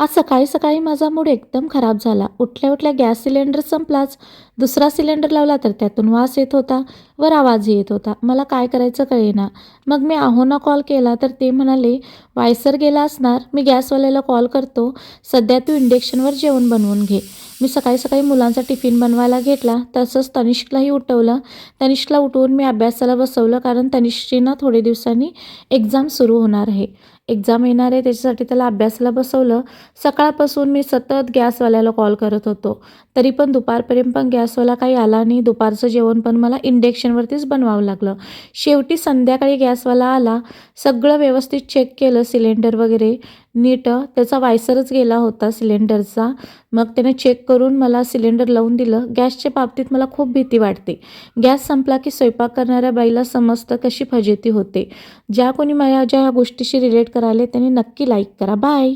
आज सकाळी सकाळी माझा मूड एकदम खराब झाला. उठल्या उठल्या गॅस सिलेंडर संपलाच. दुसरा सिलेंडर लावला तर त्यातून वास येत होता वर आवाजही येत होता. मला काय करायचं कळेना. मग मी आहोना कॉल केला तर ते म्हणाले वायसर गेला असणार. मी गॅसवाल्याला कॉल करतो. सध्या तू इंडेक्शनवर जेवण बनवून घे. मी सकाळी सकाळी मुलांचा टिफिन बनवायला घेतला तसंच तनिष्कलाही उठवलं. तनिष्कला उठवून मी अभ्यासाला बसवलं कारण तनिष्कची ना थोडे दिवसांनी एक्झाम सुरू होणार आहे. एक्झाम येणार आहे त्याच्यासाठी त्याला अभ्यासाला बसवलं. सकाळपासून मी सतत गॅसवाल्याला कॉल करत होतो. तरी पण दुपारपर्यंत पण गॅसवाला काही आला नाही. दुपारचं जेवण पण मला इंडेक्शनवरतीच बनवावं लागलं. शेवटी संध्याकाळी गॅसवाला आला. सगळं व्यवस्थित चेक केलं सिलेंडर वगैरे. नीट. त्याचा वायसरच गेला होता सिलेंडरचा. मग त्याने चेक करून मला सिलेंडर लावून दिलं. गॅसच्या बाबतीत मला खूप भीती वाटते. गॅस संपला की स्वयंपाक करणाऱ्या बाईला समजतं कशी फजेती होते. ज्या कोणी माझ्या ज्या ह्या गोष्टीशी रिलेट करायला त्यांनी नक्की लाईक करा. बाय